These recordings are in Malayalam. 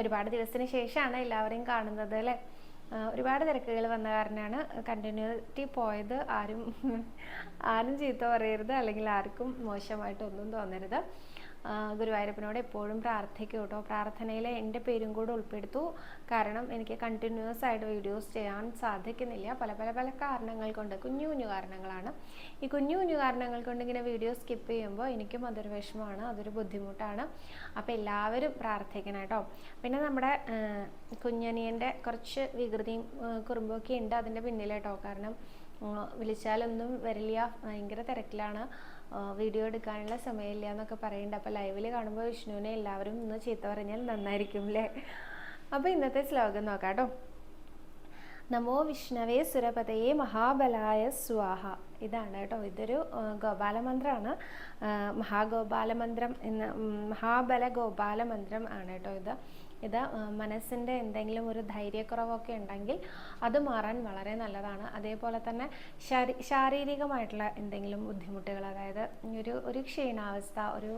ഒരുപാട് ദിവസത്തിന് ശേഷമാണ് എല്ലാവരെയും കാണുന്നത് അല്ലേ? ഒരുപാട് തിരക്കുകൾ വന്ന കാരണമാണ് കണ്ടിന്യൂറ്റി പോയത് ആരും ആരും ചീത്ത പറയരുത് അല്ലെങ്കിൽ ആർക്കും മോശമായിട്ടൊന്നും തോന്നരുത്. ഗുരുവായൂരപ്പനോട് എപ്പോഴും പ്രാർത്ഥിക്കും കേട്ടോ. പ്രാർത്ഥനയിൽ എന്റെ പേരും കൂടെ ഉൾപ്പെടുത്തു. കാരണം എനിക്ക് കണ്ടിന്യൂസ് ആയിട്ട് വീഡിയോസ് ചെയ്യാൻ സാധിക്കുന്നില്ല. പല പല പല കാരണങ്ങൾ കൊണ്ട് കുഞ്ഞു കുഞ്ഞു കാരണങ്ങളാണ്. ഈ കുഞ്ഞു കുഞ്ഞു കാരണങ്ങൾ കൊണ്ട് ഇങ്ങനെ വീഡിയോ സ്കിപ്പ് ചെയ്യുമ്പോൾ എനിക്കും അതൊരു വിഷമമാണ് അതൊരു ബുദ്ധിമുട്ടാണ്. അപ്പോൾ എല്ലാവരും പ്രാർത്ഥിക്കണം കേട്ടോ. പിന്നെ നമ്മുടെ കുഞ്ഞനിയന്റെ കുറച്ച് വികൃതിയും കുറുമ്പൊക്കെ ഉണ്ട് അതിന്റെ പിന്നിൽ കേട്ടോ. കാരണം വിളിച്ചാലൊന്നും വരില്ല. ഭയങ്കര തിരക്കിലാണ്. വീഡിയോ എടുക്കാനുള്ള സമയമില്ല എന്നൊക്കെ പറയുന്നുണ്ട് അപ്പോൾ ലൈവിൽ കാണുമ്പോൾ വിഷ്ണുവിനെ എല്ലാവരും ഒന്ന് ചീത്ത പറഞ്ഞാൽ നന്നായിരിക്കും അല്ലേ അപ്പോൾ ഇന്നത്തെ ശ്ലോകം നോക്കാം കേട്ടോ നമോ വിഷ്ണവേ സുരപതയെ മഹാബലായ സ്വാഹ. ഇതാണ് കേട്ടോ. ഇതൊരു ഗോപാലമന്ത്രമാണ് മഹാഗോപാലമന്ത്രം എന്ന മഹാബല ഗോപാലമന്ത്രം ആണ് കേട്ടോ ഇത്. ഇത് മനസ്സിന്റെ എന്തെങ്കിലും ഒരു ധൈര്യക്കുറവൊക്കെ ഉണ്ടെങ്കിൽ അത് മാറാൻ വളരെ നല്ലതാണ്. അതേപോലെ തന്നെ ശാരീ ശാരീരികമായിട്ടുള്ള എന്തെങ്കിലും ബുദ്ധിമുട്ടുകൾ അതായത് ഒരു ഒരു ക്ഷീണാവസ്ഥ ഒരു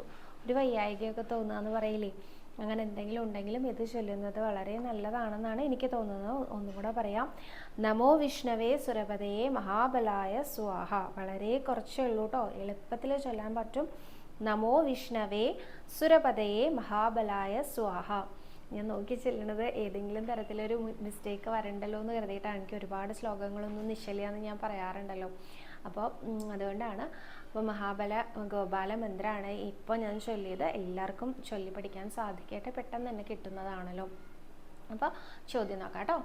ഒരു വയ്യായികയൊക്കെ തോന്നുക എന്ന് പറയില്ലേ? അങ്ങനെ എന്തെങ്കിലും ഉണ്ടെങ്കിലും ഇത് ചൊല്ലുന്നത് വളരെ നല്ലതാണെന്നാണ് എനിക്ക് തോന്നുന്നത്. ഒന്നുകൂടെ പറയാം. നമോ വിഷ്ണവേ സുരപതയെ മഹാബലായ സ്വാഹ. വളരെ കുറച്ചേ ഉള്ളൂ കേട്ടോ എളുപ്പത്തിൽ ചൊല്ലാൻ പറ്റും. നമോ വിഷ്ണവേ സുരപതയെ മഹാബലായ സ്വാഹ. ഞാൻ നോക്കി ചെല്ലണത് ഏതെങ്കിലും തരത്തിലൊരു മിസ്റ്റേക്ക് വരണ്ടല്ലോ എന്ന് കരുതിയിട്ടാണ്. എനിക്ക് ഒരുപാട് ശ്ലോകങ്ങളൊന്നും നിശ്ചലിയാന്ന് ഞാൻ പറയാറുണ്ടല്ലോ. അപ്പോൾ അതുകൊണ്ടാണ്. അപ്പോൾ മഹാബല ഗോപാല മന്ത്രമാണ് ഇപ്പോൾ ഞാൻ ചൊല്ലിയത്. എല്ലാവർക്കും ചൊല്ലി പഠിക്കാൻ സാധിക്കട്ടെ പെട്ടെന്ന് തന്നെ കിട്ടുന്നതാണല്ലോ. അപ്പോൾ ചോദ്യം നോക്കാം കേട്ടോ.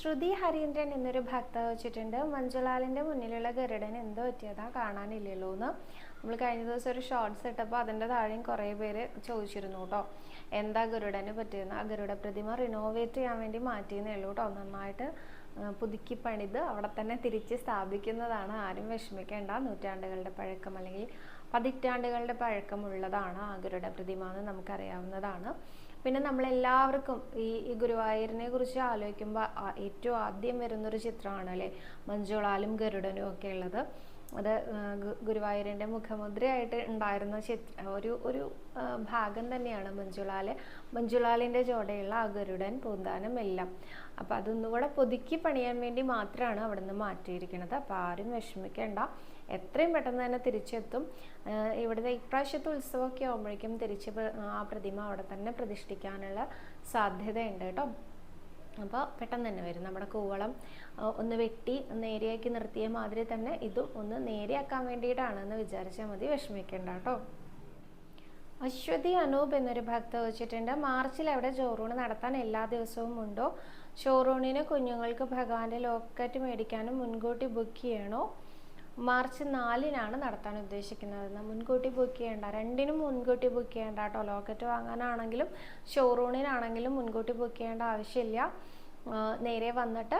ശ്രുതി ഹരീന്ദ്രൻ എന്നൊരു ഭക്ത വെച്ചിട്ടുണ്ട്. മഞ്ജുലാലിന്റെ മുന്നിലുള്ള ഗരുഡൻ എന്തോ പറ്റിയതാ കാണാനില്ലല്ലോ എന്ന്. നമ്മൾ കഴിഞ്ഞ ദിവസം ഒരു ഷോർട്സ് ഇട്ടപ്പോൾ അതിന്റെ താഴെയും കുറേ പേര് ചോദിച്ചിരുന്നു കേട്ടോ. എന്താ ഗരുഡന് പറ്റിയെന്ന് ആ ഗരുഡ പ്രതിമ റിനോവേറ്റ് ചെയ്യാൻ വേണ്ടി മാറ്റിയെന്നേ ഉള്ളൂ കേട്ടോ. നന്നായിട്ട് പുതുക്കി പണിത് അവിടെ തന്നെ തിരിച്ച് സ്ഥാപിക്കുന്നതാണ്. ആരും വിഷമിക്കേണ്ട. നൂറ്റാണ്ടുകളുടെ പഴക്കം അല്ലെങ്കിൽ പതിറ്റാണ്ടുകളുടെ പഴക്കമുള്ളതാണ് ആ ഗരുഡ പ്രതിമ എന്ന് നമുക്കറിയാവുന്നതാണ്. പിന്നെ നമ്മളെല്ലാവർക്കും ഈ ഈ ഗുരുവായൂരിനെ കുറിച്ച് ആലോചിക്കുമ്പോൾ ഏറ്റവും ആദ്യം വരുന്നൊരു ചിത്രമാണ് അല്ലേ? മഞ്ജുളാലും ഗരുഡനും ഒക്കെ ഉള്ളത്. അത് ഗുരുവായൂരിന്റെ മുഖമുദ്രയായിട്ട് ഉണ്ടായിരുന്ന ചിത്ര ഒരു ഒരു ഭാഗം തന്നെയാണ് മഞ്ജുളാൽ. മഞ്ജുളാലിന്റെ ജോടെയുള്ള ഗരുഡൻ പൂന്താനം എല്ലാം. അപ്പോൾ അതൊന്നുകൂടെ പുതുക്കി പണിയാൻ വേണ്ടി മാത്രമാണ് അവിടെ നിന്ന് മാറ്റിയിരിക്കുന്നത്. അപ്പോൾ ആരും വിഷമിക്കേണ്ട. എത്രയും പെട്ടെന്ന് തന്നെ തിരിച്ചെത്തും. ഇവിടുത്തെ ഇപ്രാവശ്യത്തെ ഉത്സവമൊക്കെ ആകുമ്പോഴേക്കും തിരിച്ച് ആ പ്രതിമ അവിടെ തന്നെ പ്രതിഷ്ഠിക്കാനുള്ള സാധ്യതയുണ്ട് കേട്ടോ. അപ്പോൾ പെട്ടെന്ന് തന്നെ വരും. നമ്മുടെ കൂവളം ഒന്ന് വെട്ടി നേരെയാക്കി നിർത്തിയ മാതിരി തന്നെ ഇതും ഒന്ന് നേരെയാക്കാൻ വേണ്ടിയിട്ടാണെന്ന് വിചാരിച്ചാൽ മതി. വിഷമിക്കേണ്ട കേട്ടോ. അശ്വതി അനൂപ് എന്നൊരു ഭക്ത വെച്ചിട്ടുണ്ട് മാർച്ചിൽ അവിടെ ചോറൂണ് നടത്താൻ എല്ലാ ദിവസവും ഉണ്ടോ? ചോറൂണിന് കുഞ്ഞുങ്ങൾക്ക് ഭഗവാന്റെ ലോക്കറ്റ് മേടിക്കാനും മുൻകൂട്ടി ബുക്ക് ചെയ്യണോ? മാർച്ച് നാലിനാണ് നടത്താൻ ഉദ്ദേശിക്കുന്നത്. മുൻകൂട്ടി ബുക്ക് ചെയ്യേണ്ട. രണ്ടിനും മുൻകൂട്ടി ബുക്ക് ചെയ്യേണ്ട കേട്ടോ ലോക്കറ്റ് വാങ്ങാനാണെങ്കിലും ഷോറൂണിനാണെങ്കിലും മുൻകൂട്ടി ബുക്ക് ചെയ്യേണ്ട ആവശ്യമില്ല. നേരെ വന്നിട്ട്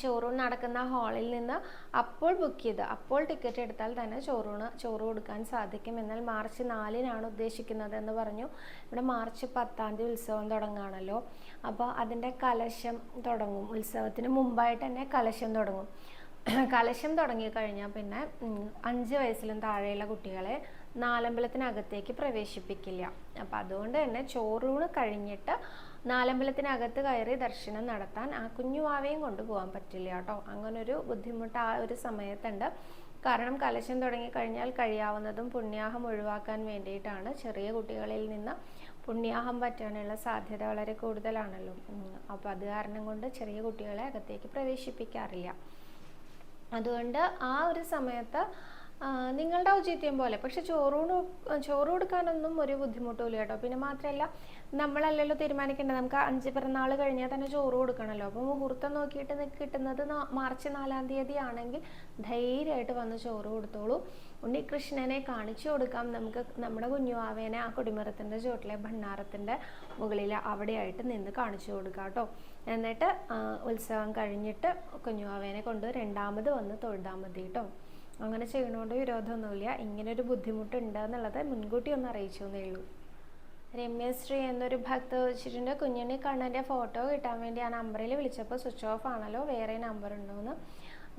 ചോറൂൺ നടക്കുന്ന ഹാളിൽ നിന്ന് അപ്പോൾ ബുക്ക് ചെയ്ത് അപ്പോൾ ടിക്കറ്റ് എടുത്താൽ തന്നെ ചോറൂണ് ചോറ് കൊടുക്കാൻ സാധിക്കും. എന്നാൽ മാർച്ച് നാലിനാണ് ഉദ്ദേശിക്കുന്നത് എന്ന് പറഞ്ഞു. ഇവിടെ മാർച്ച് പത്താം തീയതി ഉത്സവം തുടങ്ങുകയാണല്ലോ. അപ്പോൾ അതിന്റെ കലശം തുടങ്ങും. ഉത്സവത്തിന് മുമ്പായിട്ട് തന്നെ കലശം തുടങ്ങും. കലശം തുടങ്ങിക്കഴിഞ്ഞാൽ പിന്നെ അഞ്ച് വയസ്സിലും താഴെയുള്ള കുട്ടികളെ നാലമ്പലത്തിനകത്തേക്ക് പ്രവേശിപ്പിക്കില്ല. അപ്പം അതുകൊണ്ട് തന്നെ ചോറൂണ് കഴിഞ്ഞിട്ട് നാലമ്പലത്തിനകത്ത് കയറി ദർശനം നടത്താൻ ആ കുഞ്ഞുവാവയും കൊണ്ടുപോകാൻ പറ്റില്ല കേട്ടോ. അങ്ങനൊരു ബുദ്ധിമുട്ട് ആ ഒരു സമയത്തുണ്ട്. കാരണം കലശം തുടങ്ങിക്കഴിഞ്ഞാൽ കഴിയാവുന്നതും പുണ്യാഹം ഒഴിവാക്കാൻ വേണ്ടിയിട്ടാണ് ചെറിയ കുട്ടികളിൽ നിന്ന് പുണ്യാഹം പറ്റാനുള്ള സാധ്യത വളരെ കൂടുതലാണല്ലോ. അപ്പോൾ അത് കാരണം കൊണ്ട് ചെറിയ കുട്ടികളെ അകത്തേക്ക് പ്രവേശിപ്പിക്കാറില്ല. അതുകൊണ്ട് ആ ഒരു സമയത്ത് നിങ്ങളുടെ ഔചിത്യം പോലെ. പക്ഷെ ചോറൂണ് ചോറ് കൊടുക്കാനൊന്നും ഒരു ബുദ്ധിമുട്ടുമില്ല കേട്ടോ. പിന്നെ മാത്രമല്ല നമ്മളല്ലല്ലോ തീരുമാനിക്കേണ്ടത്. നമുക്ക് അഞ്ച് പിറന്നാൾ കഴിഞ്ഞാൽ തന്നെ ചോറ് കൊടുക്കണമല്ലോ. അപ്പോൾ മുഹൂർത്തം നോക്കിയിട്ട് കിട്ടുന്നത് മാർച്ച് നാലാം തീയതി ആണെങ്കിൽ ധൈര്യമായിട്ട് വന്ന് ചോറ് കൊടുത്തോളൂ. ഉണ്ണികൃഷ്ണനെ കാണിച്ചു കൊടുക്കാം. നമുക്ക് നമ്മുടെ കുഞ്ഞുവാവേനെ ആ കൊടിമരത്തിന്റെ ചുവട്ടിലെ ഭണ്ണാരത്തിന്റെ മുകളിൽ അവിടെയായിട്ട് നിന്ന് കാണിച്ചു കൊടുക്കാം കേട്ടോ. എന്നിട്ട് ഉത്സവം കഴിഞ്ഞിട്ട് കുഞ്ഞുവാവേനെ കൊണ്ട് രണ്ടാമത് വന്ന് തൊഴുതാൽ മതി കേട്ടോ അങ്ങനെ ചെയ്യണോണ്ട് വിരോധമൊന്നുമില്ല. ഇങ്ങനൊരു ബുദ്ധിമുട്ടുണ്ട് എന്നുള്ളത് മുൻകൂട്ടി ഒന്ന് അറിയിച്ചു എന്നേ ഉള്ളൂ രമ്യശ്രീ എന്നൊരു ഭക്ത വെച്ചിട്ടുണ്ട് കുഞ്ഞിനെ കണ്ണന്റെ ഫോട്ടോ കിട്ടാൻ വേണ്ടി ആ നമ്പറിൽ വിളിച്ചപ്പോൾ സ്വിച്ച് ഓഫ് ആണല്ലോ. വേറെ നമ്പർ ഉണ്ടോയെന്ന്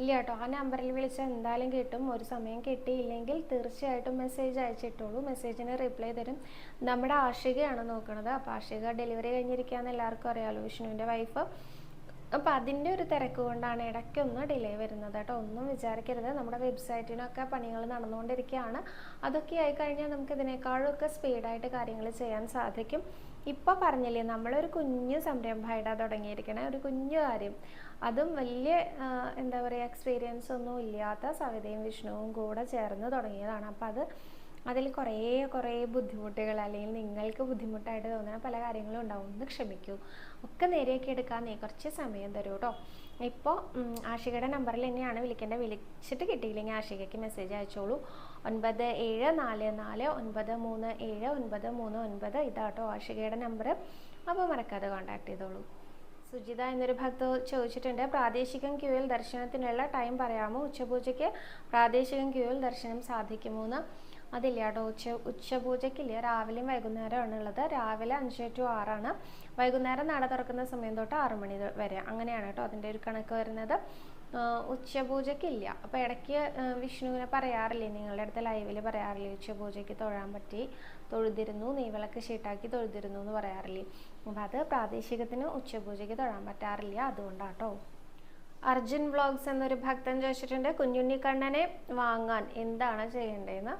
ഇല്ല കേട്ടോ ആ നമ്പറിൽ വിളിച്ചാൽ എന്തായാലും കിട്ടും. ഒരു സമയം കിട്ടിയില്ലെങ്കിൽ തീർച്ചയായിട്ടും മെസ്സേജ് അയച്ചിട്ടുള്ളൂ മെസ്സേജിന് റിപ്ലൈ തരും. നമ്മുടെ ആഷികയാണ് നോക്കുന്നത് അപ്പോൾ ആഷിക ഡെലിവറി കഴിഞ്ഞിരിക്കുകയെന്ന് എല്ലാവർക്കും അറിയാമല്ലോ വിഷ്ണുവിന്റെ വൈഫ് അപ്പം അതിന്റെ ഒരു തിരക്ക് കൊണ്ടാണ് ഇടയ്ക്കൊന്ന് ഡിലേ വരുന്നത് കേട്ടോ. ഒന്നും വിചാരിക്കരുത്. നമ്മുടെ വെബ്സൈറ്റിനൊക്കെ പണികൾ നടന്നുകൊണ്ടിരിക്കുകയാണ്. അതൊക്കെ ആയി കഴിഞ്ഞാൽ നമുക്ക് ഇതിനേക്കാളൊക്കെ സ്പീഡായിട്ട് കാര്യങ്ങൾ ചെയ്യാൻ സാധിക്കും. ഇപ്പോൾ പറഞ്ഞില്ലേ നമ്മളൊരു കുഞ്ഞു സംരംഭമായിട്ടാണ് തുടങ്ങിയിരിക്കണേ. ഒരു കുഞ്ഞു കാര്യം. അതും വലിയ എന്താ പറയുക എക്സ്പീരിയൻസ് ഒന്നും ഇല്ലാത്ത സവിതയും വിഷ്ണുവും കൂടെ ചേർന്ന് തുടങ്ങിയതാണ്. അപ്പോൾ അത് അതിൽ കുറേ കുറേ ബുദ്ധിമുട്ടുകൾ അല്ലെങ്കിൽ നിങ്ങൾക്ക് ബുദ്ധിമുട്ടായിട്ട് തോന്നുന്ന പല കാര്യങ്ങളും ഉണ്ടാവും. ഒന്ന് ക്ഷമിക്കൂ. ഒക്കെ നേരെയൊക്കെ എടുക്കാൻ നീ കുറച്ച് സമയം തരൂ കേട്ടോ ഇപ്പോൾ ആഷികയുടെ നമ്പറിൽ തന്നെയാണ് വിളിക്കേണ്ടത്. വിളിച്ചിട്ട് കിട്ടിയില്ലെങ്കിൽ ആഷികയ്ക്ക് മെസ്സേജ് അയച്ചോളൂ. ഒൻപത് ഏഴ് നാല് നാല് ഒൻപത് മൂന്ന് ഏഴ് ഒൻപത് മൂന്ന് ഒൻപത് ഇതാട്ടോ ആഷികയുടെ നമ്പർ അപ്പോൾ മറക്കാതെ കോൺടാക്ട് ചെയ്തോളൂ. സുജിത എന്നൊരു ഭക്ത ചോദിച്ചിട്ടുണ്ട്. പ്രാദേശികം ക്യൂവിൽ ദർശനത്തിനുള്ള ടൈം പറയാമോ? ഉച്ചപൂജയ്ക്ക് പ്രാദേശികം ക്യൂവിൽ ദർശനം സാധിക്കുമോ എന്ന് അതില്ല കേട്ടോ ഉച്ച ഉച്ചപൂജയ്ക്കില്ല. രാവിലെയും വൈകുന്നേരമാണ് ഉള്ളത് രാവിലെ അഞ്ച് ടു ആറാണ്. വൈകുന്നേരം നട തുറക്കുന്ന സമയം തൊട്ട് ആറു മണി വരെ. അങ്ങനെയാണ് കേട്ടോ അതിന്റെ ഒരു കണക്ക് വരുന്നത്. ഉച്ചപൂജയ്ക്കില്ല. അപ്പോൾ ഇടയ്ക്ക് വിഷ്ണുവിനെ പറയാറില്ലേ? നിങ്ങളുടെ അടുത്ത് ലൈവിൽ പറയാറില്ലേ? ഉച്ചപൂജയ്ക്ക് തൊഴാൻ പറ്റി തൊഴുതിരുന്നു നെയ്വിളക്ക് ഷീട്ടാക്കി തൊഴുതിരുന്നു എന്ന് പറയാറില്ലേ? അപ്പോൾ അത് പ്രാദേശികത്തിന് ഉച്ചപൂജയ്ക്ക് തൊഴാൻ പറ്റാറില്ല. അതുകൊണ്ടാട്ടോ. അർജുൻ വ്ളോഗ്സ് എന്നൊരു ഭക്തൻ ചോദിച്ചിട്ടുണ്ട് കുഞ്ഞുണ്ണി കണ്ണനെ വാങ്ങാൻ എന്താണ് ചെയ്യേണ്ടതെന്ന്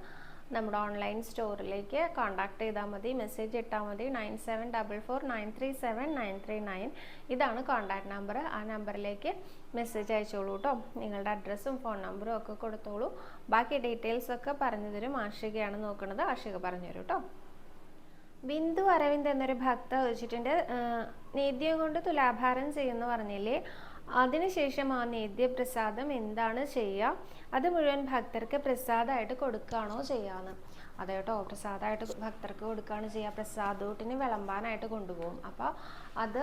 നമ്മുടെ ഓൺലൈൻ സ്റ്റോറിലേക്ക് കോൺടാക്ട് ചെയ്താൽ മതി. മെസ്സേജ് ഇട്ടാൽ മതി. Nine seven double four nine three seven nine three nine ഇതാണ് കോൺടാക്ട് നമ്പർ ആ നമ്പറിലേക്ക് മെസ്സേജ് അയച്ചോളൂ കേട്ടോ നിങ്ങളുടെ അഡ്രസ്സും ഫോൺ നമ്പറും ഒക്കെ കൊടുത്തോളൂ. ബാക്കി ഡീറ്റെയിൽസ് ഒക്കെ പറഞ്ഞു തരും. ആഷികയാണ് നോക്കുന്നത്. ആഷിക പറഞ്ഞു തരും കേട്ടോ ബിന്ദു അരവിന്ദ് എന്നൊരു ഭക്ത വെച്ചിട്ടുണ്ട് നേദ്യം കൊണ്ട് തുലാഭാരം ചെയ്യുന്നു പറഞ്ഞില്ലേ? അതിനുശേഷം ആ നേദ്യ പ്രസാദം എന്താണ് ചെയ്യുക അത് മുഴുവൻ ഭക്തർക്ക് പ്രസാദമായിട്ട് കൊടുക്കുകയാണോ ചെയ്യാന്ന്. അതെ കേട്ടോ പ്രസാദമായിട്ട് ഭക്തർക്ക് കൊടുക്കുകയാണ് ചെയ്യുക പ്രസാദൂട്ടിന് വിളമ്പാനായിട്ട് കൊണ്ടുപോകും. അപ്പോൾ അത്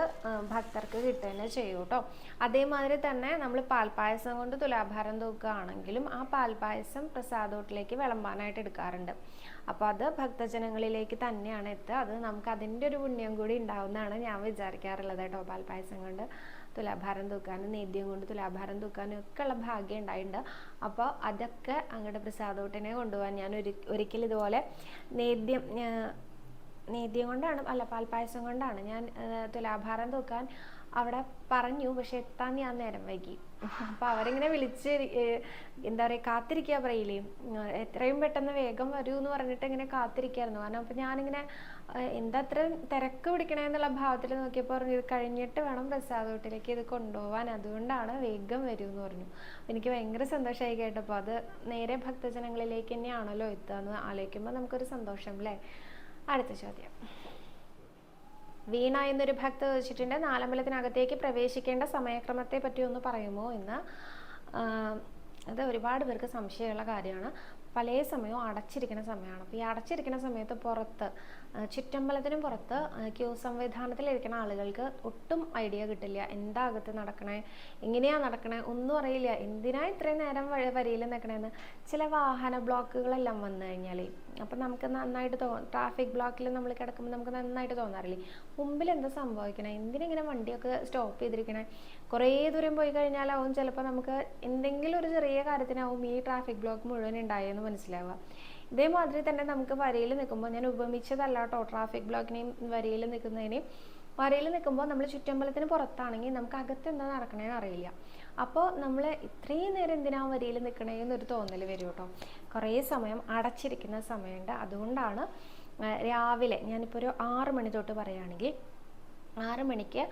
ഭക്തർക്ക് കിട്ടുക ചെയ്യും കേട്ടോ. അതേമാതിരി തന്നെ നമ്മൾ പാൽപ്പായസം കൊണ്ട് തുലാഭാരം തൂക്കുകയാണെങ്കിലും ആ പാൽപ്പായസം പ്രസാദൂട്ടിലേക്ക് വിളമ്പാനായിട്ട് എടുക്കാറുണ്ട്. അപ്പോൾ അത് ഭക്തജനങ്ങളിലേക്ക് തന്നെയാണ് എത്തുക. അത് നമുക്ക് അതിന്റെ ഒരു പുണ്യം കൂടി ഉണ്ടാവുന്നതാണ് ഞാൻ വിചാരിക്കാറുള്ളത് കേട്ടോ പാൽപ്പായസം കൊണ്ട്. തുലാഭാരം തൂക്കാനും നേദ്യം കൊണ്ട് തുലാഭാരം തൂക്കാനും ഒക്കെ ഉള്ള ഭാഗ്യം ഉണ്ടായിട്ടുണ്ട്. അപ്പോൾ അതൊക്കെ അങ്ങോട്ട് പ്രസാദോട്ടിനെ കൊണ്ടുപോകാൻ ഞാൻ ഒരു ഇതുപോലെ നേദ്യം നേദ്യം കൊണ്ടാണ് അല്ല പാൽപ്പായസം കൊണ്ടാണ് ഞാൻ തുലാഭാരം തൂക്കാൻ അവിടെ പറഞ്ഞു പക്ഷെ എത്താൻ ഞാൻ നേരം വൈകി. അപ്പൊ അവരിങ്ങനെ വിളിച്ച് എന്താ പറയാ കാത്തിരിക്കുക പറയില്ലേ എത്രയും പെട്ടെന്ന് വേഗം വരൂ എന്ന് പറഞ്ഞിട്ട് ഇങ്ങനെ കാത്തിരിക്കായിരുന്നു. കാരണം അപ്പൊ ഞാനിങ്ങനെ എന്താ അത്രയും തിരക്ക് പിടിക്കണേ എന്നുള്ള ഭാവത്തിൽ നോക്കിയപ്പോൾ പറഞ്ഞു ഇത് കഴിഞ്ഞിട്ട് വേണം പ്രസാദോട്ടിലേക്ക് ഇത് കൊണ്ടുപോകാൻ അതുകൊണ്ടാണ് വേഗം വരൂ എന്ന് പറഞ്ഞു എനിക്ക് ഭയങ്കര സന്തോഷമായി കേട്ടപ്പോൾ അത് നേരെ ഭക്തജനങ്ങളിലേക്ക് തന്നെയാണല്ലോ എത്തുക എന്ന് ആലോചിക്കുമ്പോൾ നമുക്കൊരു സന്തോഷം അല്ലേ? അടുത്ത ചോദ്യം. വീണ എന്നൊരു ഭക്ത ചോദിച്ചിട്ടുണ്ട് നാലമ്പലത്തിനകത്തേക്ക് പ്രവേശിക്കേണ്ട സമയക്രമത്തെ പറ്റി ഒന്ന് പറയുമോ എന്ന്. അത് ഒരുപാട് പേർക്ക് സംശയമുള്ള കാര്യമാണ്. പല സമയവും അടച്ചിരിക്കുന്ന സമയമാണ്. അപ്പോൾ ഈ അടച്ചിരിക്കുന്ന സമയത്ത് പുറത്ത് ചുറ്റമ്പലത്തിനും പുറത്ത് ക്യൂ സംവിധാനത്തിലിരിക്കുന്ന ആളുകൾക്ക് ഒട്ടും ഐഡിയ കിട്ടില്ല. എന്താ അകത്ത് നടക്കണേ? എങ്ങനെയാ നടക്കണേ? ഒന്നും അറിയില്ല. എന്തിനാ ഇത്രയും നേരം വരിയിൽ നിൽക്കണേന്ന് ചില വാഹന ബ്ലോക്കുകളെല്ലാം വന്നു കഴിഞ്ഞാൽ അപ്പം നമുക്ക് നന്നായിട്ട് തോ ട്രാഫിക് ബ്ലോക്കിൽ നമ്മൾ കിടക്കുമ്പോൾ നമുക്ക് നന്നായിട്ട് തോന്നാറില്ലേ? മുമ്പിൽ എന്താ സംഭവിക്കണേ? എന്തിനിങ്ങനെ വണ്ടിയൊക്കെ സ്റ്റോപ്പ് ചെയ്തിരിക്കണേ? കുറേ ദൂരം പോയി കഴിഞ്ഞാലാവും ചിലപ്പോൾ നമുക്ക് എന്തെങ്കിലും ഒരു ചെറിയ കാര്യത്തിനാവും ഈ ട്രാഫിക് ബ്ലോക്ക് മുഴുവൻ ഉണ്ടായെന്ന് മനസ്സിലാവുക. ഇതേമാതിരി തന്നെ നമുക്ക് വരയിൽ നിൽക്കുമ്പോൾ ഞാൻ ഉപമിച്ചതല്ല കേട്ടോ ട്രാഫിക് ബ്ലോക്കിനെയും വരയിൽ നിൽക്കുന്നതിനെയും വരയിൽ നിൽക്കുമ്പോൾ നമ്മൾ ചുറ്റമ്പലത്തിന് പുറത്താണെങ്കിൽ നമുക്ക് അകത്ത് എന്താ നടക്കണേന്ന് അറിയില്ല. അപ്പോൾ നമ്മൾ ഇത്രയും നേരം എന്തിനാ വരിയിൽ നിൽക്കണേന്നൊരു തോന്നൽ വരും കേട്ടോ. കുറേ സമയം അടച്ചിരിക്കുന്ന സമയമുണ്ട്. അതുകൊണ്ടാണ് രാവിലെ ഞാനിപ്പോൾ ഒരു ആറ് മണി തൊട്ട് പറയുകയാണെങ്കിൽ ആറ് മണിക്ക്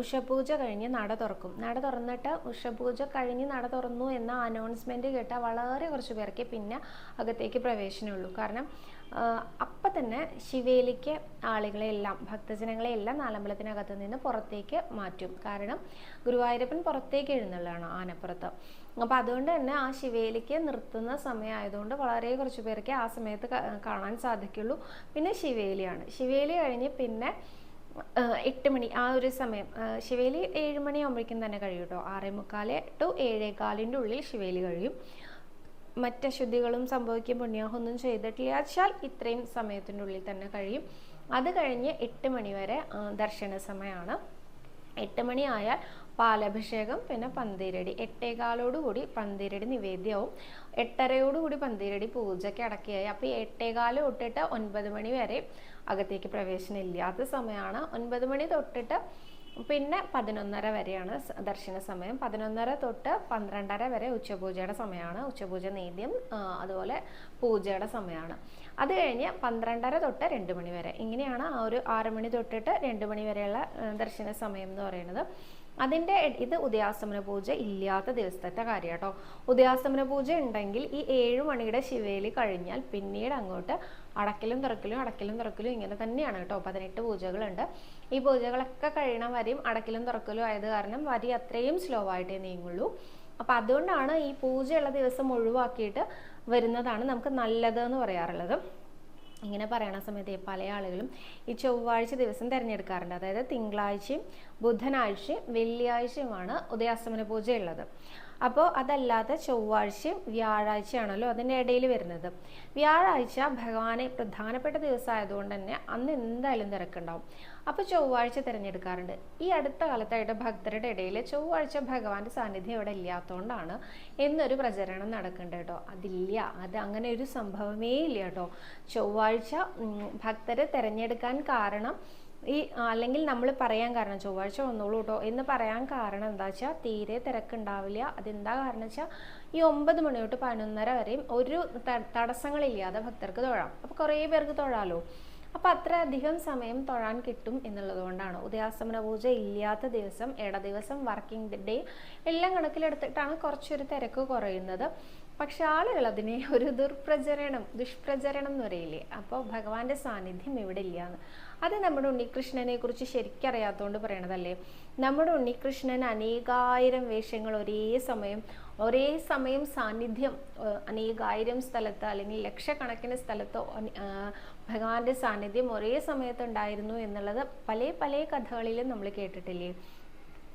ഉഷപൂജ കഴിഞ്ഞ് നട തുറക്കും. നട തുറന്നിട്ട് ഉഷപൂജ കഴിഞ്ഞ് നട തുറന്നു എന്ന അനൗൺസ്മെന്റ് കേട്ടാൽ വളരെ കുറച്ച് പേർക്ക് പിന്നെ അകത്തേക്ക് പ്രവേശനമുള്ളൂ കാരണം അപ്പം തന്നെ ശിവേലിക്ക് ആളുകളെല്ലാം ഭക്തജനങ്ങളെല്ലാം നാലമ്പലത്തിനകത്ത് നിന്ന് പുറത്തേക്ക് മാറ്റും. കാരണം ഗുരുവായൂരപ്പൻ പുറത്തേക്ക് എഴുന്നള്ളാണ് ആനപ്പുറത്ത്. അപ്പോൾ അതുകൊണ്ട് തന്നെ ആ ശിവേലിക്ക് നിർത്തുന്ന സമയമായതുകൊണ്ട് വളരെ കുറച്ച് പേർക്ക് ആ സമയത്ത് കാണാൻ സാധിക്കുള്ളൂ. പിന്നെ ശിവേലിയാണ്. ശിവേലി കഴിഞ്ഞ് പിന്നെ എട്ട് മണി ആ ഒരു സമയം. ശിവേലി ഏഴ് മണിയാകുമ്പോഴേക്കും തന്നെ കഴിയും കേട്ടോ ആറേ മുക്കാൽ ടു ഏഴേകാലിന്റെ ഉള്ളിൽ ശിവേലി കഴിയും. മറ്റശുദ്ധികളും സംഭവിക്കും പുണ്യാഹൊന്നും ചെയ്തിട്ടില്ല വെച്ചാൽ ഇത്രയും സമയത്തിന്റെ ഉള്ളിൽ തന്നെ കഴിയും. അത് കഴിഞ്ഞ് എട്ട് മണി വരെ ദർശന സമയമാണ്. എട്ട് മണി ആയാൽ പാലഭിഷേകം പിന്നെ പന്തീരടി. എട്ടേകാലോടുകൂടി പന്തീരടി നിവേദ്യവും. എട്ടരയോടുകൂടി പന്തീരടി പൂജയ്ക്ക് അടക്കിയായി. അപ്പോൾ എട്ടേകാൽ തൊട്ടിട്ട് ഒൻപത് മണി വരെ അകത്തേക്ക് പ്രവേശനം ഇല്ലാത്ത സമയമാണ്. ഒൻപത് മണി തൊട്ടിട്ട് പിന്നെ പതിനൊന്നര വരെയാണ് ദർശന സമയം. പതിനൊന്നര തൊട്ട് പന്ത്രണ്ടര വരെ ഉച്ചപൂജയുടെ സമയമാണ്. ഉച്ചപൂജ നേദ്യം അതുപോലെ പൂജയുടെ സമയമാണ്. അത് കഴിഞ്ഞ് പന്ത്രണ്ടര തൊട്ട് രണ്ട് മണി വരെ. ഇങ്ങനെയാണ് ആ ഒരു ആറ് മണി തൊട്ടിട്ട് രണ്ട് മണി വരെയുള്ള ദർശന സമയം എന്ന് പറയുന്നത്. അതിന്റെ ഇത് ഉദയാസ്തമന പൂജ ഇല്ലാത്ത ദിവസത്തെ കാര്യം കേട്ടോ. ഉദയാസ്തമന പൂജ ഉണ്ടെങ്കിൽ ഈ ഏഴ് മണിയുടെ ശിവേലി കഴിഞ്ഞാൽ പിന്നീട് അങ്ങോട്ട് അടക്കലും തുറക്കലും അടക്കലും തുറക്കലും ഇങ്ങനെ തന്നെയാണ് കേട്ടോ. പതിനെട്ട് പൂജകളുണ്ട്. ഈ പൂജകളൊക്കെ കഴിയണ വരെയും അടക്കലും തുറക്കലും ആയത് കാരണം വരി അത്രയും സ്ലോ ആയിട്ടേ നീങ്ങുള്ളൂ. അപ്പം അതുകൊണ്ടാണ് ഈ പൂജയുള്ള ദിവസം ഒഴിവാക്കിയിട്ട് വരുന്നതാണ് നമുക്ക് നല്ലത് എന്ന് പറയാറുള്ളത്. ഇങ്ങനെ പറയണ സമയത്ത് പല ആളുകളും ഈ ചൊവ്വാഴ്ച ദിവസം തിരഞ്ഞെടുക്കാറുണ്ട്. അതായത് തിങ്കളാഴ്ചയും ബുധനാഴ്ചയും വെള്ളിയാഴ്ചയുമാണ് ഉദയാസ്തമന പൂജ ഉള്ളത് അപ്പോൾ അതല്ലാതെ ചൊവ്വാഴ്ചയും വ്യാഴാഴ്ചയാണല്ലോ അതിന്റെ ഇടയിൽ വരുന്നത്. വ്യാഴാഴ്ച ഭഗവാനെ പ്രധാനപ്പെട്ട ദിവസമായതുകൊണ്ട് തന്നെ അന്ന് എന്തായാലും തിരക്കുണ്ടാവും. അപ്പോൾ ചൊവ്വാഴ്ച തിരഞ്ഞെടുക്കാറുണ്ട്. ഈ അടുത്ത കാലത്തായിട്ട് ഭക്തരുടെ ഇടയിൽ ചൊവ്വാഴ്ച ഭഗവാന്റെ സാന്നിധ്യം ഇവിടെ ഇല്ലാത്തതുകൊണ്ടാണ് എന്നൊരു പ്രചരണം നടക്കുന്നുണ്ട് കേട്ടോ. അതില്ല. അത് അങ്ങനെ ഒരു സംഭവമേ ഇല്ല കേട്ടോ. ചൊവ്വാഴ്ച ഭക്തരെ തിരഞ്ഞെടുക്കാൻ കാരണം ഈ അല്ലെങ്കിൽ നമ്മൾ പറയാൻ കാരണം ചൊവ്വാഴ്ച വന്നോളൂ കേട്ടോ. എന്ന് പറയാൻ കാരണം എന്താ വെച്ചാൽ തീരെ തിരക്കുണ്ടാവില്ല. അതെന്താ കാരണം വെച്ചാൽ ഈ ഒമ്പത് മണി തൊട്ട് പതിനൊന്നര വരെയും ഒരു തടസ്സങ്ങളില്ലാതെ ഭക്തർക്ക് തൊഴാം. അപ്പോൾ കുറേ പേർക്ക് തൊഴാലോ. അപ്പം അത്ര അധികം സമയം തൊഴാൻ കിട്ടും എന്നുള്ളത് കൊണ്ടാണ് ഉദയാസ്തമന പൂജ ഇല്ലാത്ത ദിവസം ഇട ദിവസം വർക്കിംഗ് ഡേ എല്ലാം കണക്കിലെടുത്തിട്ടാണ് കുറച്ചൊരു തിരക്ക് കുറയുന്നത്. പക്ഷെ ആളുകൾ അതിനെ ഒരു ദുർപ്രചരണം ദുഷ്പ്രചരണം എന്ന് പറയില്ലേ? അപ്പോൾ ഭഗവാന്റെ സാന്നിധ്യം ഇവിടെ ഇല്ലയെന്ന് അത് നമ്മുടെ ഉണ്ണികൃഷ്ണനെ കുറിച്ച് ശരിക്കറിയാത്തതുകൊണ്ട് പറയണതല്ലേ? നമ്മുടെ ഉണ്ണികൃഷ്ണൻ അനേകായിരം വേഷങ്ങൾ ഒരേ സമയം ഒരേ സമയം സാന്നിധ്യം അനേകായിരം സ്ഥലത്ത് അല്ലെങ്കിൽ ലക്ഷക്കണക്കിന് സ്ഥലത്തോ ഭഗവാന്റെ സാന്നിധ്യം ഒരേ സമയത്ത് ഉണ്ടായിരുന്നു എന്നുള്ളത് പല പല കഥകളിലും നമ്മൾ കേട്ടിട്ടില്ലേ?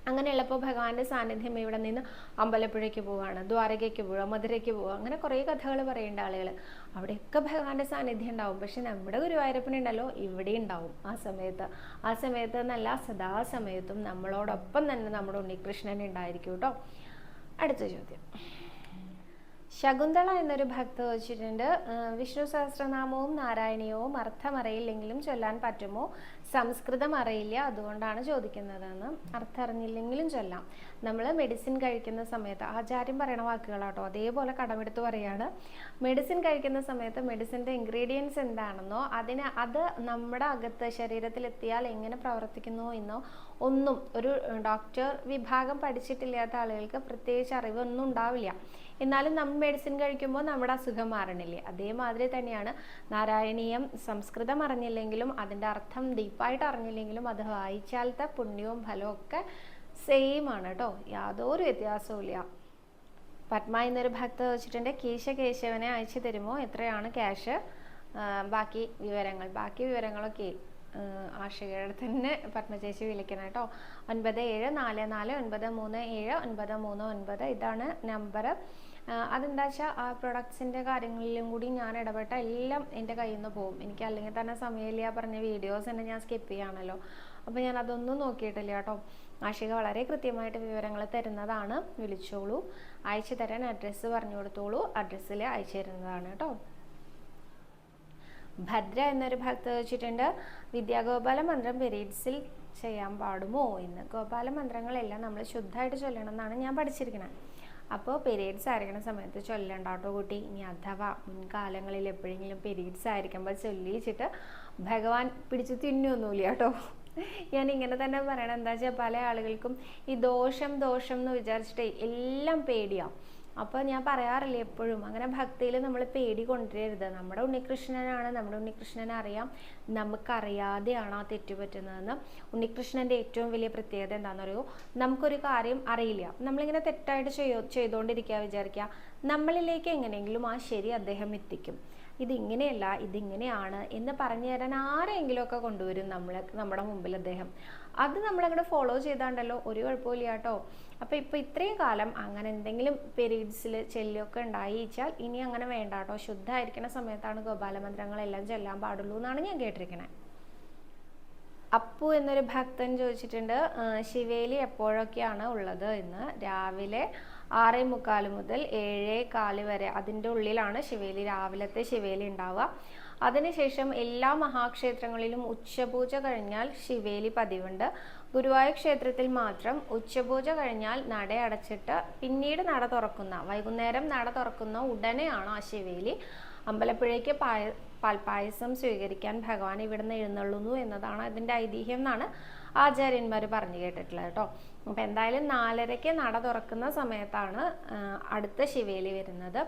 അങ്ങനെയുള്ളപ്പോൾ ഭഗവാന്റെ സാന്നിധ്യം ഇവിടെ നിന്ന് അമ്പലപ്പുഴയ്ക്ക് പോവുകയാണ് ദ്വാരകയ്ക്ക് പോവുക മധുരയ്ക്ക് പോവുക അങ്ങനെ കുറേ കഥകൾ പറയേണ്ട ആളുകൾ അവിടെയൊക്കെ ഭഗവാന്റെ സാന്നിധ്യം ഉണ്ടാവും. പക്ഷെ നമ്മുടെ ഗുരുവായൂരപ്പനുണ്ടല്ലോ ഇവിടെ ഉണ്ടാവും ആ സമയത്ത്. ആ സമയത്ത് എന്നല്ല സദാസമയത്തും നമ്മളോടൊപ്പം തന്നെ നമ്മുടെ ഉണ്ണികൃഷ്ണൻ ഉണ്ടായിരിക്കും കേട്ടോ. അടുത്ത ചോദ്യം. ശകുന്തള എന്നൊരു ഭക്ത വെച്ചിട്ടുണ്ട്. വിഷ്ണു സഹസ്രനാമവും നാരായണീയവും അർത്ഥമറിയില്ലെങ്കിലും ചൊല്ലാൻ പറ്റുമോ? സംസ്കൃതം അറിയില്ല അതുകൊണ്ടാണ് ചോദിക്കുന്നതെന്ന്. അർത്ഥം അറിഞ്ഞില്ലെങ്കിലും ചൊല്ലാം. നമ്മൾ മെഡിസിൻ കഴിക്കുന്ന സമയത്ത് ആചാര്യം പറയണ വാക്കുകളാട്ടോ അതേപോലെ കടമെടുത്ത് പറയാണ്. മെഡിസിൻ കഴിക്കുന്ന സമയത്ത് മെഡിസിന്റെ ഇൻഗ്രീഡിയൻസ് എന്താണെന്നോ അതിന് അത് നമ്മുടെ അകത്ത് ശരീരത്തിൽ എത്തിയാൽ എങ്ങനെ പ്രവർത്തിക്കുന്നു എന്നോ ഒന്നും ഒരു ഡോക്ടർ വിഭാഗം പഠിച്ചിട്ടില്ലാത്ത ആളുകൾക്ക് പ്രത്യേകിച്ച് അറിവൊന്നും ഉണ്ടാവില്ല. എന്നാലും നമ്മൾ മെഡിസിൻ കഴിക്കുമ്പോൾ നമ്മുടെ അസുഖം മാറണില്ലേ? അതേമാതിരി തന്നെയാണ് നാരായണീയം സംസ്കൃതം അറിഞ്ഞില്ലെങ്കിലും അതിന്റെ അർത്ഥം ഡീപ്പായിട്ട് അറിഞ്ഞില്ലെങ്കിലും അത് വായിച്ചാലത്തെ പുണ്യവും ഫലവും ഒക്കെ സെയിം ആണ് കേട്ടോ യാതൊരു വ്യത്യാസവും ഇല്ല. പത്മ എന്നൊരു ഭക്ത വെച്ചിട്ടുണ്ട് കേശ കേശവനെ അയച്ചു തരുമോ? എത്രയാണ് ക്യാഷ് ബാക്കി വിവരങ്ങൾ. ബാക്കി വിവരങ്ങളൊക്കെ ആഷികയുടെ തന്നെ പത്മചേച്ചി വിളിക്കണം കേട്ടോ. ഒൻപത് ഏഴ് നാല് നാല് ഒൻപത് മൂന്ന് ഏഴ് ഒൻപത് മൂന്ന് ഒൻപത് ഇതാണ് നമ്പർ അതെന്താ വെച്ചാൽ ആ പ്രൊഡക്ട്സിന്റെ കാര്യങ്ങളിലും കൂടി ഞാൻ ഇടപെട്ട എല്ലാം എന്റെ കയ്യിൽ നിന്ന് പോകും എനിക്ക് അല്ലെങ്കിൽ തന്നെ സമയമില്ല പറഞ്ഞ വീഡിയോസ് തന്നെ ഞാൻ സ്കിപ്പ് ചെയ്യാണല്ലോ അപ്പോൾ ഞാൻ അതൊന്നും നോക്കിയിട്ടില്ല കേട്ടോ. ആഷിക വളരെ കൃത്യമായിട്ട് വിവരങ്ങൾ തരുന്നതാണ്. വിളിച്ചോളൂ. അയച്ചു തരാൻ അഡ്രസ്സ് പറഞ്ഞു കൊടുത്തോളൂ. അഡ്രസ്സിൽ അയച്ചു തരുന്നതാണ് കേട്ടോ. ഭദ്ര എന്നൊരു ഭക്ത വെച്ചിട്ടുണ്ട്. വിദ്യാഗോപാല മന്ത്രം പീരീഡ്സിൽ ചെയ്യാൻ പാടുമോ എന്ന്. ഗോപാല മന്ത്രങ്ങളെല്ലാം നമ്മൾ ശുദ്ധമായിട്ട് ചൊല്ലണം എന്നാണ് ഞാൻ പഠിച്ചിരിക്കുന്നത് അപ്പോൾ പീരീഡ്സ് ആയിരിക്കുന്ന സമയത്ത് ചൊല്ലണ്ട കേട്ടോ കുട്ടി. ഇനി അഥവാ മുൻകാലങ്ങളിൽ എപ്പോഴെങ്കിലും പീരീഡ്സ് ആയിരിക്കുമ്പോൾ ചൊല്ലിച്ചിട്ട് ഭഗവാൻ പിടിച്ച് തിന്നൊന്നുമില്ല കേട്ടോ. ഞാൻ ഇങ്ങനെ തന്നെ പറയണം. എന്താ വെച്ചാൽ പല ആളുകൾക്കും ഈ ദോഷം ദോഷം എന്ന് വിചാരിച്ചിട്ട് എല്ലാം പേടിയാവും അപ്പോൾ ഞാൻ പറയാറില്ലേ എപ്പോഴും അങ്ങനെ ഭക്തിയിൽ നമ്മൾ പേടി കൊണ്ടുവരരുത് നമ്മുടെ ഉണ്ണികൃഷ്ണനാണ് നമ്മുടെ ഉണ്ണികൃഷ്ണനെ അറിയാം. നമുക്കറിയാതെയാണ് ആ തെറ്റ് പറ്റുന്നതെന്ന് ഉണ്ണികൃഷ്ണന്റെ ഏറ്റവും വലിയ പ്രത്യേകത എന്താണെന്ന് അറിയോ നമുക്കൊരു കാര്യം അറിയില്ല. നമ്മളിങ്ങനെ തെറ്റായിട്ട് ചെയ്യോ ചെയ്തുകൊണ്ടിരിക്കുക വിചാരിക്കുക നമ്മളിലേക്ക് എങ്ങനെയെങ്കിലും ആ ശരി അദ്ദേഹം എത്തിക്കും. ഇതിങ്ങനെയല്ല ഇതിങ്ങനെയാണ് എന്ന് പറഞ്ഞു തരാൻ ആരെങ്കിലുമൊക്കെ കൊണ്ടുവരും നമ്മളെ നമ്മുടെ മുമ്പിൽ അദ്ദേഹം. അത് നമ്മളങ്ങോട്ട് ഫോളോ ചെയ്താണ്ടല്ലോ ഒരു കുഴപ്പമില്ല കേട്ടോ. അപ്പോൾ ഇപ്പോൾ ഇത്രയും കാലം അങ്ങനെ എന്തെങ്കിലും പീരീഡ്സിൽ ചെല്ലൊക്കെ ഉണ്ടായിച്ചാൽ ഇനി അങ്ങനെ വേണ്ട കേട്ടോ. ശുദ്ധമായിരിക്കുന്ന സമയത്താണ് ഗോപാലമന്ത്രങ്ങളെല്ലാം ചെല്ലാൻ പാടുള്ളൂ എന്നാണ് ഞാൻ കേട്ടിരിക്കണേ. അപ്പു എന്നൊരു ഭക്തൻ ചോദിച്ചിട്ടുണ്ട് ശിവേലി എപ്പോഴൊക്കെയാണ് ഉള്ളത് എന്ന്. രാവിലെ ആറേ മുക്കാൽ മുതൽ ഏഴേ കാൽ വരെ അതിന്റെ ഉള്ളിലാണ് ശിവേലി രാവിലത്തെ ശിവേലി ഉണ്ടാവുക. അതിനുശേഷം എല്ലാ മഹാക്ഷേത്രങ്ങളിലും ഉച്ചപൂജ കഴിഞ്ഞാൽ ശിവേലി പതിവുണ്ട്. ഗുരുവായൂർ ക്ഷേത്രത്തിൽ മാത്രം ഉച്ചപൂജ കഴിഞ്ഞാൽ നട അടച്ചിട്ട് പിന്നീട് നട തുറക്കുന്ന വൈകുന്നേരം നട തുറക്കുന്ന ഉടനെയാണ് ആ ശിവേലി. അമ്പലപ്പുഴയ്ക്ക് പായ പാൽപ്പായസം സ്വീകരിക്കാൻ ഭഗവാൻ ഇവിടുന്ന് എഴുന്നള്ളുന്നു എന്നതാണ് അതിന്റെ ഐതിഹ്യം എന്നാണ് ആചാര്യന്മാർ പറഞ്ഞു കേട്ടിട്ടുള്ളത് കേട്ടോ. അപ്പം എന്തായാലും നാലരയ്ക്ക് നട തുറക്കുന്ന സമയത്താണ് അടുത്ത ശിവേലി വരുന്നത്.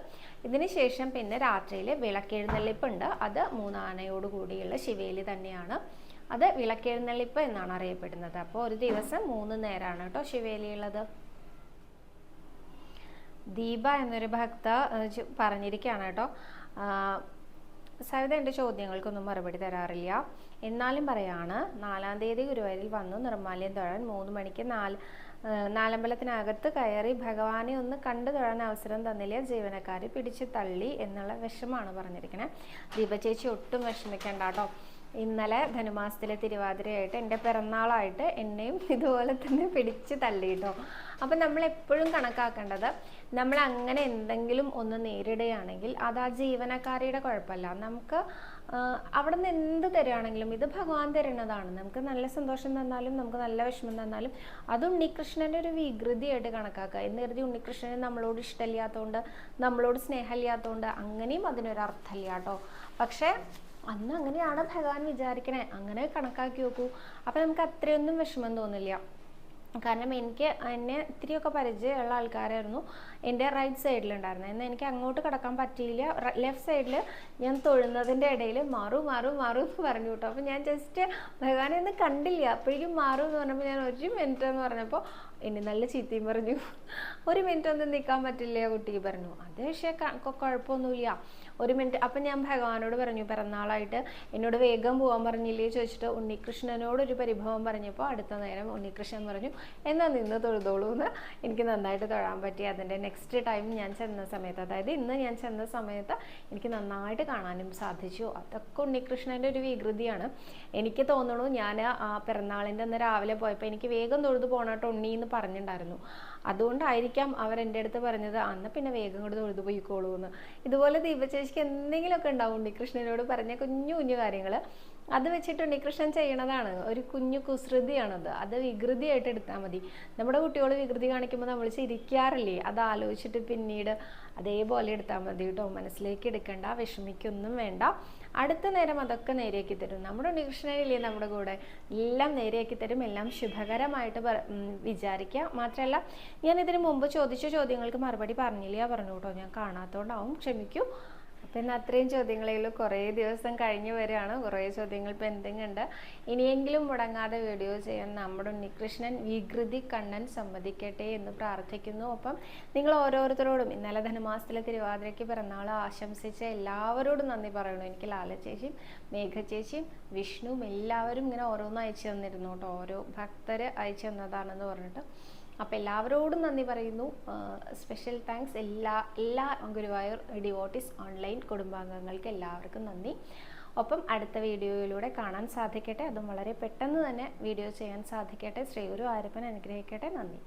ഇതിന് ശേഷം പിന്നെ രാത്രിയിൽ വിളക്കെഴുന്നള്ളിപ്പുണ്ട്. അത് മൂന്നാനയോട് കൂടിയുള്ള ശിവേലി തന്നെയാണ്. അത് വിളക്കെഴുന്നള്ളിപ്പ് എന്നാണ് അറിയപ്പെടുന്നത്. അപ്പോൾ ഒരു ദിവസം മൂന്ന് നേരമാണ് കേട്ടോ ശിവേലി ഉള്ളത്. ദീപ എന്നൊരു ഭക്ത പറഞ്ഞിരിക്കുകയാണ് കേട്ടോ. സവിത എന്റെ ചോദ്യങ്ങൾക്കൊന്നും മറുപടി തരാറില്ല. എന്നാലും പറയാണ് നാലാം തീയതി ഗുരുവായൂരിൽ വന്നു നിർമ്മാല്യം തൊഴാൻ മൂന്ന് മണിക്ക് നാല് നാലമ്പലത്തിനകത്ത് കയറി ഭഗവാനെ ഒന്ന് കണ്ടു തൊഴാൻ അവസരം തന്നില്ല ജീവനക്കാർ പിടിച്ചു തള്ളി എന്നുള്ള വിഷമാണ് പറഞ്ഞിരിക്കണേ. ദീപ ചേച്ചി ഒട്ടും വിഷമിക്കണ്ട കേട്ടോ ഇന്നലെ ധനുമാസത്തിലെ തിരുവാതിരയായിട്ട് എന്റെ പിറന്നാളായിട്ട് എന്നെയും ഇതുപോലെ തന്നെ പിടിച്ച് തള്ളിയിട്ടോ. അപ്പം നമ്മൾ എപ്പോഴും കണക്കാക്കേണ്ടത് നമ്മൾ അങ്ങനെ എന്തെങ്കിലും ഒന്ന് നേരിടുകയാണെങ്കിൽ അത് ആ ജീവനക്കാരിയുടെ കുഴപ്പമല്ല. നമുക്ക് അവിടെ നിന്ന് എന്ത് തരുകയാണെങ്കിലും ഇത് ഭഗവാൻ തരുന്നതാണ്. നമുക്ക് നല്ല സന്തോഷം തന്നാലും നമുക്ക് നല്ല വിഷമം തന്നാലും അത് ഉണ്ണികൃഷ്ണന്റെ ഒരു വികൃതിയായിട്ട് കണക്കാക്കുക. എന്ന് കരുതി ഉണ്ണികൃഷ്ണന് നമ്മളോട് ഇഷ്ടമില്ലാത്തതുകൊണ്ട് നമ്മളോട് സ്നേഹമില്ലാത്തതുകൊണ്ട് അങ്ങനെയും അതിനൊരു അർത്ഥമില്ല കേട്ടോ. പക്ഷേ അന്ന് അങ്ങനെയാണ് ഭഗവാൻ വിചാരിക്കണേ. അങ്ങനെ കണക്കാക്കി നോക്കൂ. അപ്പം നമുക്ക് അത്രയൊന്നും വിഷമം തോന്നില്ല. കാരണം എനിക്ക് എന്നെ ഇത്തിരിയൊക്കെ പരിചയമുള്ള ആൾക്കാരായിരുന്നു. എന്റെ റൈറ്റ് സൈഡിലുണ്ടായിരുന്നത് എന്നാൽ എനിക്ക് അങ്ങോട്ട് കിടക്കാൻ പറ്റിയില്ല. ലെഫ്റ്റ് സൈഡിൽ ഞാൻ തൊഴുന്നതിന്റെ ഇടയിൽ മാറു മാറു മാറു എന്ന് പറഞ്ഞു കേട്ടോ. അപ്പോൾ ഞാൻ ജസ്റ്റ് ഭഗവാനെ ഒന്നും കണ്ടില്ല. അപ്പോഴേക്കും മാറു എന്ന് പറഞ്ഞപ്പോൾ ഞാൻ ഒരു മിനിറ്റ് എന്ന് പറഞ്ഞപ്പോൾ എന്നെ നല്ല ചീത്തയും പറഞ്ഞു. ഒരു മിനിറ്റ് ഒന്നും നിൽക്കാൻ പറ്റില്ല കുട്ടി. പറഞ്ഞു അത് പക്ഷേ കുഴപ്പമൊന്നുമില്ല. ഒരു മിനിറ്റ്. അപ്പം ഞാൻ ഭഗവാനോട് പറഞ്ഞു പിറന്നാളായിട്ട് എന്നോട് വേഗം പോകാൻ പറഞ്ഞില്ലേ ചോദിച്ചിട്ട് ഉണ്ണികൃഷ്ണനോട് ഒരു പരിഭവം പറഞ്ഞപ്പോൾ അടുത്ത നേരം ഉണ്ണികൃഷ്ണൻ പറഞ്ഞു എന്നാൽ നിന്ന് തൊഴുതോളൂ എന്ന് എനിക്ക് നന്നായിട്ട് തൊഴാൻ പറ്റി. അതിന്റെ നെക്സ്റ്റ് ടൈം ഞാൻ ചെന്ന സമയത്ത് അതായത് ഇന്ന് ഞാൻ ചെന്ന സമയത്ത് എനിക്ക് നന്നായിട്ട് കാണാനും സാധിച്ചു. അതൊക്കെ ഉണ്ണികൃഷ്ണന്റെ ഒരു വികൃതിയാണ്. എനിക്ക് തോന്നുന്നു ഞാൻ പിറന്നാളിന്റെ അന്ന് രാവിലെ പോയപ്പോൾ എനിക്ക് വേഗം തൊഴുതു പോകണട്ടോ ഉണ്ണി എന്ന് പറഞ്ഞിട്ടുണ്ടായിരുന്നു. അതുകൊണ്ടായിരിക്കാം അവർ എന്റെ അടുത്ത് പറഞ്ഞത് അന്ന് പിന്നെ വേഗം കൊണ്ട് തൊഴുതു പോയിക്കോളൂ എന്ന് ഇതുപോലെ ദീപചേച്ചിക്ക് എന്തെങ്കിലുമൊക്കെ ഉണ്ടാവും ഉണ്ണികൃഷ്ണനോട് പറഞ്ഞ കുഞ്ഞു കുഞ്ഞു കാര്യങ്ങൾ അത് വെച്ചിട്ട് ഉണ്ണികൃഷ്ണൻ ചെയ്യണതാണ്. ഒരു കുഞ്ഞു കുസൃതിയാണത്. അത് വികൃതിയായിട്ട് എടുത്താൽ മതി. നമ്മുടെ കുട്ടികൾ വികൃതി കാണിക്കുമ്പോൾ നമ്മൾ ചിരിക്കാറില്ലേ? അത് ആലോചിച്ചിട്ട് പിന്നീട് അതേപോലെ എടുത്താൽ മതി കേട്ടോ. മനസ്സിലേക്ക് എടുക്കണ്ട വിഷമിക്കൊന്നും വേണ്ട. അടുത്ത നേരം അതൊക്കെ നേരെയാക്കി തരും. നമ്മുടെ ഉണ്ണികൃഷ്ണനില്ലേ നമ്മുടെ കൂടെ? എല്ലാം നേരെയാക്കി തരും. എല്ലാം ശുഭകരമായിട്ട് വിചാരിക്കുക. മാത്രമല്ല ഞാൻ ഇതിനു മുമ്പ് ചോദിച്ച ചോദ്യങ്ങൾക്ക് മറുപടി പറഞ്ഞില്ല? പറഞ്ഞു കേട്ടോ ഞാൻ കാണാത്തോണ്ടാവും. ക്ഷമിക്കൂ. അപ്പം എന്നാൽ അത്രയും ചോദ്യങ്ങളിൽ കുറേ ദിവസം കഴിഞ്ഞു വരികയാണ്. കുറേ ചോദ്യങ്ങൾ പെൻഡിങ് ഉണ്ട്. ഇനിയെങ്കിലും മുടങ്ങാതെ വീഡിയോ ചെയ്യാൻ നമ്മുടെ ഉണ്ണികൃഷ്ണൻ വികൃതി കണ്ണൻ സമ്മതിക്കട്ടെ എന്ന് പ്രാർത്ഥിക്കുന്നു. ഒപ്പം നിങ്ങൾ ഓരോരുത്തരോടും ഇന്നലെ ധനുമാസത്തിലെ തിരുവാതിരയ്ക്ക് പിറന്നാൾ ആശംസിച്ച എല്ലാവരോടും നന്ദി പറയണു എനിക്ക് ലാല ചേച്ചിയും മേഘ ചേച്ചിയും വിഷ്ണുവും എല്ലാവരും ഇങ്ങനെ ഓരോന്ന് അയച്ചു തന്നിരുന്നു കേട്ടോ. ഓരോ ഭക്തർ അയച്ചു തന്നതാണെന്ന് പറഞ്ഞിട്ട്. അപ്പോൾ എല്ലാവരോടും നന്ദി പറയുന്നു. സ്പെഷ്യൽ താങ്ക്സ് എല്ലാ എല്ലാ ഗുരുവായൂർ ഡിവോട്ടീസ് ഓൺലൈൻ കുടുംബാംഗങ്ങൾക്ക് എല്ലാവർക്കും നന്ദി. ഒപ്പം അടുത്ത വീഡിയോയിലൂടെ കാണാൻ സാധിക്കട്ടെ. അതും വളരെ പെട്ടെന്ന് തന്നെ വീഡിയോ ചെയ്യാൻ സാധിക്കട്ടെ. ശ്രീ ഗുരു ആരപ്പൻ അനുഗ്രഹിക്കട്ടെ. നന്ദി.